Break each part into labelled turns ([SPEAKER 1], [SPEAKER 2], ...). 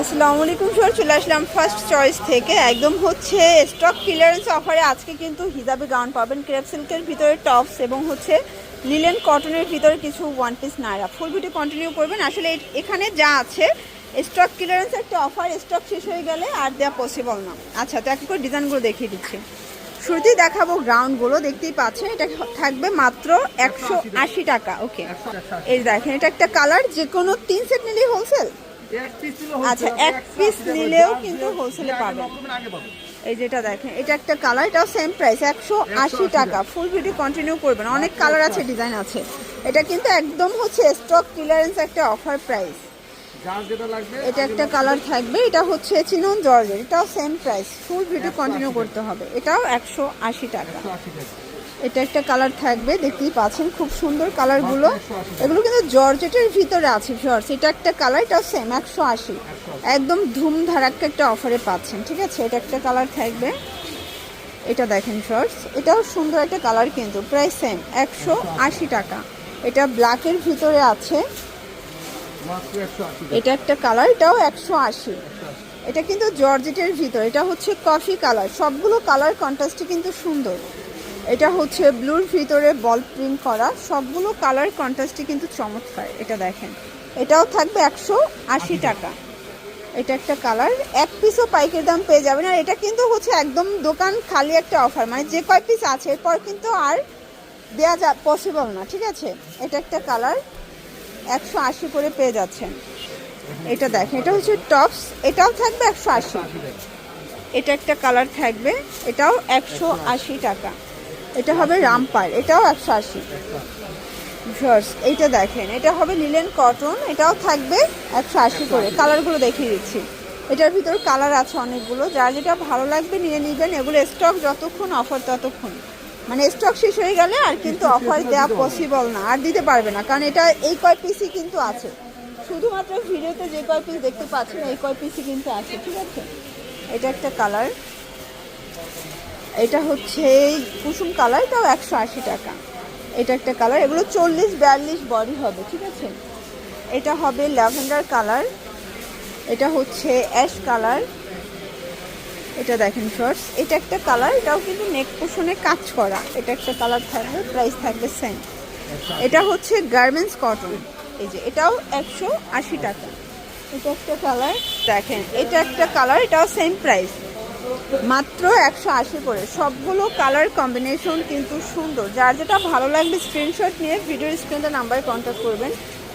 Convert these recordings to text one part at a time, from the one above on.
[SPEAKER 1] আসসালামু আলাইকুম স্যার চলে আসলাম ফার্স্ট চয়েস থেকে। একদম হচ্ছে স্টক ক্লিয়ারেন্স অফারে আজকে কিন্তু হিজাবি গাউন পাবেন ক্রেপ সিল্কের ভিতরে টপস এবং হচ্ছে লিলেন কটনের ভিতরে কিছু ওয়ান পিস নাইরা। ফুল ভিডিও কন্টিনিউ করবেন। আসলে এখানে যা আছে স্টক ক্লিয়ারেন্স একটা অফার স্টক শেষ হয়ে গেলে আর দেওয়া পসিবল না। আচ্ছা তো এক করে ডিজাইনগুলো দেখিয়ে দিচ্ছি। শুরুতেই দেখাবো গ্রাউন্ডগুলো দেখতেই পাচ্ছেন, এটা থাকবে মাত্র একশো আশি টাকা। ওকে এই দেখেন, এটা একটা কালার যে কোনো তিন সেট নিলেই হোলসেল আচ্ছা এক পিস নিলেও কিন্তু হোলসেলে পাবেন। এই যেটা দেখেন এটা একটা কালার এটাও সেম প্রাইস একশো আশি টাকা। ফুল ভিডিও কন্টিনিউ করবেন। অনেক কালার আছে ডিজাইন আছে। এটা কিন্তু একদম হচ্ছে স্টক ক্লিয়ারেন্স একটা অফার প্রাইস এটা একটা কালার থাকবে এটা হচ্ছে চিনন জর্জের। এটাও same price full video continue করতে হবে। এটাও একশো আশি টাকা। এটা একটা কালার থাকবে, দেখতেই পাচ্ছেন খুব সুন্দর কালারগুলো। এগুলো কিন্তু জর্জেটের ভিতরে আছে শর্টস এটা একটা কালার, এটাও সেম একশো আশি। একদম ধুম ধারাক্কা একটা অফারে পাচ্ছেন, ঠিক আছে? এটা একটা কালার থাকবে। এটা দেখেন শর্টস এটাও সুন্দর একটা কালার কিন্তু, প্রায় সেম একশো আশি টাকা। এটা ব্ল্যাকের ভিতরে আছে। এটা একটা কালার, এটাও একশো আশি। এটা কিন্তু জর্জেটের ভিতর, এটা হচ্ছে কফি কালার সবগুলো কালার কন্ট্রাস্টে কিন্তু সুন্দর। এটা হচ্ছে ব্লুর ভিতরে বল প্রিন্ট করা। সবগুলো কালার কন্ট্রাস্টে কিন্তু চমৎকার এটা দেখেন। এটাও থাকবে একশো আশি টাকা। এটা একটা কালার। এক পিসও পাইকের দাম পেয়ে যাবেন। আর এটা কিন্তু হচ্ছে একদম দোকান খালি একটা অফার মানে যে কয় পিস আছে এরপর কিন্তু আর দেওয়া যা পসিবল না ঠিক আছে? এটা একটা কালার। একশো আশি করে পেয়ে যাচ্ছেন। এটা দেখেন এটা হচ্ছে টপস এটাও থাকবে একশো আশি। এটা একটা কালার থাকবে এটাও একশো আশি টাকা। এটা হবে রামপার এটাও একশো আশি। এইটা দেখেন, এটা হবে লিলেন কটন, এটাও থাকবে একশো আশি করে। কালারগুলো দেখিয়ে দিচ্ছি। এটার ভিতর কালার আছে অনেকগুলো, যার যেটা ভালো লাগবে নিয়ে নিবেন। এগুলো স্টক যতক্ষণ অফার ততক্ষণ। মানে স্টক শেষ হয়ে গেলে আর কিন্তু অফার দেওয়া পসিবল না, আর দিতে পারবে না, কারণ এটা এই কয় পিসই কিন্তু আছে। শুধুমাত্র ভিডিওতে যে কয় পিস দেখতে পাচ্ছেন, এই কয় পিসই কিন্তু আছে, ঠিক আছে? এটা একটা কালার। এটা হচ্ছে কুসুম কালার তাও একশো আশি টাকা। এটা একটা কালার, এগুলো চল্লিশ, বিয়াল্লিশ বডি হবে, ঠিক আছে? এটা হবে ল্যাভেন্ডার কালার, এটা হচ্ছে অ্যাশ কালার। এটা দেখেন শর্টস এটা একটা কালার, এটাও কিন্তু নেক পোষণে কাজ করা। এটা একটা কালার থাকবে প্রাইস থাকবে সেম এটা হচ্ছে গার্মেন্টস কটন এই যে, এটাও একশো আশি টাকা। এটা একটা কালার, দেখেন, এটা একটা কালার, এটাও সেম প্রাইস মাত্র একশো আশি করে। সবগুলো কালার কম্বিনেশন কিন্তু সুন্দর। যার যেটা ভালো লাগবে স্ক্রিনশট নিয়ে ভিডিও স্ক্রিনে নাম্বারে কন্ট্যাক্ট করবেন।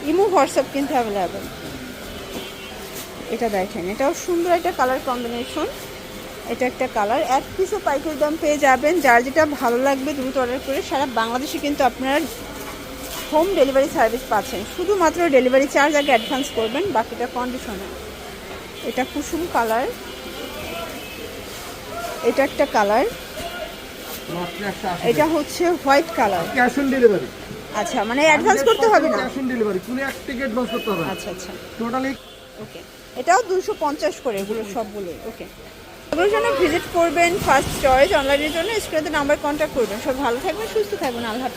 [SPEAKER 1] ইমো হোয়াটসঅ্যাপ কিন্তু অ্যাভেলেবেল এটা দেখেন, এটাও সুন্দর একটা কালার কম্বিনেশন এটা একটা কালার এক পিসও পাইকারি দাম পেয়ে যাবেন। যার যেটা ভালো লাগবে দ্রুত অর্ডার করে সারা বাংলাদেশে কিন্তু আপনারা হোম ডেলিভারি সার্ভিস পাচ্ছেন। শুধুমাত্র ডেলিভারি চার্জ আগে অ্যাডভান্স করবেন, বাকিটা কন্ডিশনে এটা কুসুম কালার এটা একটা কালার। এটা হচ্ছে white colour.
[SPEAKER 2] Cash on delivery.
[SPEAKER 1] আচ্ছা মানে অ্যাডভান্স করতে হবে না?
[SPEAKER 2] ক্যাশ অন ডেলিভারি কোনো এক টিকেট অ্যাডভান্স করতে হবে
[SPEAKER 1] আচ্ছা আচ্ছা।
[SPEAKER 2] টোটালি
[SPEAKER 1] ওকে এটাও দুশো পঞ্চাশ করে এগুলো সবগুলো ওকে জন্য ভিজিট করবেন ফার্স্ট চয়েস অনলাইনের জন্য স্ক্রিনে নাম্বার কন্ট্যাক্ট করবেন। সব ভালো থাকবেন সুস্থ থাকবেন। আল্লাহ